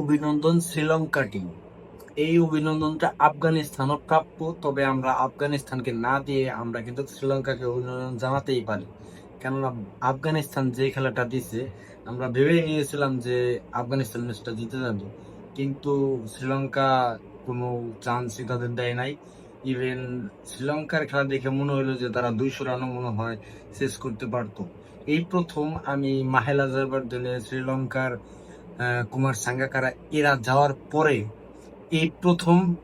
অভিনন্দন শ্রীলঙ্কা টিম এই অভিনন্দনটা আফগানিস্তানও প্রাপ্য, তবে আমরা আফগানিস্তানকে না দিয়ে আমরা কিন্তু শ্রীলঙ্কাকে অভিনন্দন জানাতেই পারি। কেননা আফগানিস্তান যে খেলাটা দিছে, আমরা ভেবেই নিয়েছিলাম যে আফগানিস্তান ম্যাচটা জিতে যাবে। কিন্তু শ্রীলঙ্কা কোনো চান্সই তাদের দেয় নাই। ইভেন শ্রীলঙ্কার খেলা দেখে মনে হলো যে তারা দুইশো রানও মনে হয় শেষ করতে পারতো। এই প্রথম আমি মাহেলা যাবার দলে শ্রীলঙ্কার কুমার সাঙ্গাকারা এরা যাওয়ার পরে এই প্রথম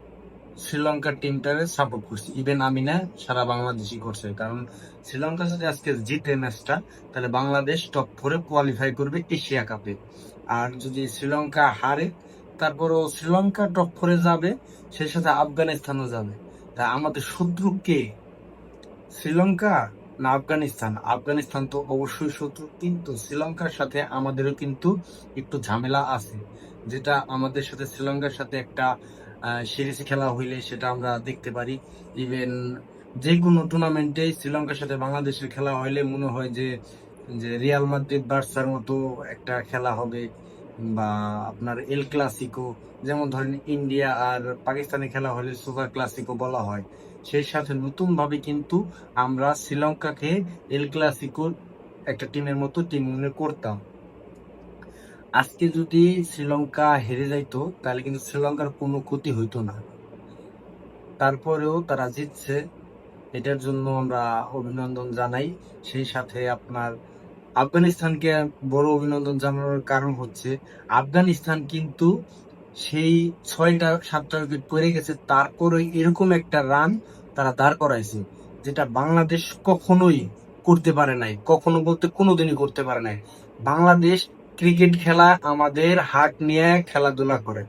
শ্রীলঙ্কার টিমটারে সাপোর্ট করছি। ইভেন আমি না সারা বাংলাদেশই করছে। কারণ শ্রীলঙ্কা যদি আজকে জিতে ম্যাচটা তাহলে বাংলাদেশ টপ ফোরে কোয়ালিফাই করবে এশিয়া কাপে আর যদি শ্রীলঙ্কা হারে, তারপরও শ্রীলঙ্কা টপ ফোরে যাবে, সেই সাথে আফগানিস্তানও যাবে। তা আমাদের শত্রু কে? শ্রীলঙ্কা না, আফগানিস্তান। আফগানিস্তান তো অবশ্যই শত্রু, কিন্তু শ্রীলঙ্কার সাথে আমাদেরও কিন্তু একটু ঝামেলা আছে। যেটা আমাদের সাথে শ্রীলঙ্কার সাথে একটা সিরিজ খেলা হইলে সেটা আমরা দেখতে পারি। ইভেন যে কোনো টুর্নামেন্টে শ্রীলঙ্কার সাথে বাংলাদেশের খেলা হইলে মনে হয় যে যে রিয়াল মাদ্রিদ বার্সার মতো একটা খেলা হবে, বা আপনার এল ক্লাসিকো যেমন ধরেন ইন্ডিয়া আর পাকিস্তানের খেলা হলে সুপার ক্লাসিকো বলা হয়। সেই সাথে নতুন ভাবে কিন্তু আমরা শ্রীলঙ্কাকে এল ক্লাসিকোর একটা টিমের মতো টিম মনে করতাম। আজকে যদি শ্রীলঙ্কা হেরে যাইতো, তাহলে কিন্তু শ্রীলঙ্কার কোনো ক্ষতি হইতো না। তারপরেও তারা জিতছে। এটার জন্য আমরা অভিনন্দন জানাই। সেই সাথে আপনার আফগানিস্তানকে বড় অভিনন্দন জানানোর কারণ হচ্ছে, আফগানিস্তান কিন্তু সেই ছয়টা, সাতটা উইকেট পড়ে গেছে। তারপরে এরকম একটা রান তারা দাঁড় করাইছে, যেটা বাংলাদেশ কখনোই করতে পারে নাই, কখনো বলতে কোনোদিনই করতে পারে নাই। বাংলাদেশ ক্রিকেট খেলা আমাদের হাট নিয়ে খেলাধুলা করে।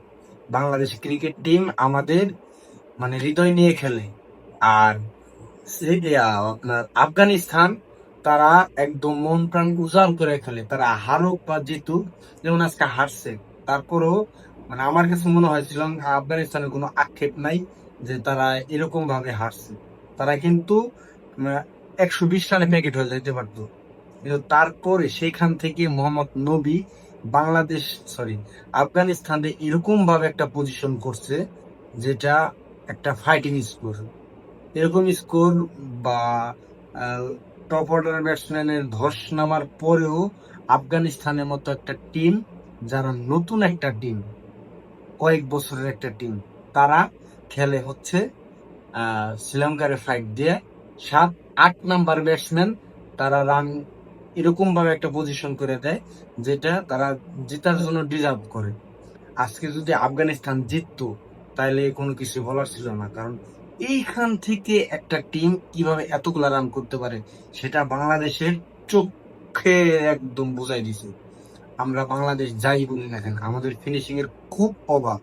বাংলাদেশ ক্রিকেট টিম আমাদের মানে হৃদয় নিয়ে খেলে। আর আপনার আফগানিস্তান, তারা একদম মন প্রাণ উজাড় করে খেলে। তারা হারুক বা জিতুক, যেমন আজকে হারছে, তারপরেও মানে আমার কাছে মনে হয় শ্রীলঙ্কা, আফগানিস্তানের কোনো আক্ষেপ নাই যে তারা এরকম ভাবে হারছে। তারা কিন্তু একশো বিশ রানে প্যাকেট হয়ে যেতে পারতো। কিন্তু তারপরে সেখান থেকে মোহাম্মদ নবী বাংলাদেশ সরি আফগানিস্তানে এরকম ভাবে একটা পজিশন করছে যেটা একটা ফাইটিং স্কোর এরকম স্কোর বা টপ অর্ডার ব্যাটসম্যানের ধস নামার পরেও আফগানিস্তানের মতো একটা টিম যারা নতুন একটা টিম কয়েক বছরের একটা টিম তারা খেলে হচ্ছে শ্রীলঙ্কারে ফাইট দিয়ে সাত, আট নাম্বার ব্যাটসম্যান তারা রান এরকম ভাবে একটা পজিশন করে দেয়, যেটা তারা জেতার জন্য ডিজার্ভ করে। আজকে যদি আফগানিস্তান জিততো তাহলে কোনো কিছু বলার ছিল না। কারণ এইখান থেকে একটা টিম কীভাবে এতগুলা রান করতে পারে, সেটা বাংলাদেশের চোখে একদম বোঝাই দিছে। আমরা বাংলাদেশ যাই বলি না কেন, আমাদের ফিনিশিং এর খুব অভাব।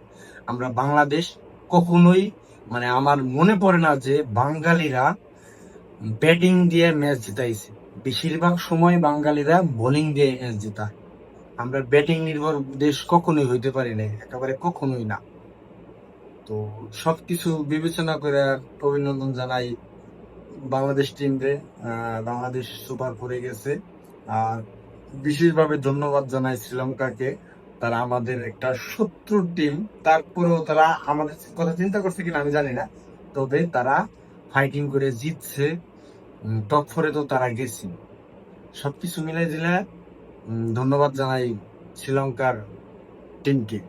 আমরা বাংলাদেশ কখনোই মানে আমার মনে পড়ে না যে বাঙালিরা ব্যাটিং দিয়ে ম্যাচ জিতাইছে। বেশিরভাগ সময় বাঙালিরা বোলিং দিয়ে ম্যাচ জেতায়। আমরা ব্যাটিং নির্ভর দেশ কখনোই হইতে পারি না একেবারে কখনোই না। তো সবকিছু বিবেচনা করে অভিনন্দন জানাই বাংলাদেশ টিমরে বাংলাদেশ সুপার করে গেছে। আর বিশেষভাবে ধন্যবাদ জানাই শ্রীলঙ্কাকে। তারা আমাদের একটা শত্রু টিম তারপরেও তারা আমাদের কথা চিন্তা করছে কিনা আমি জানি না। তবে তারা ফাইটিং করে জিতছে। টপ ফোরে তো তারা গেছে সবকিছু মিলাই দিলে ধন্যবাদ জানাই শ্রীলঙ্কার টিমকে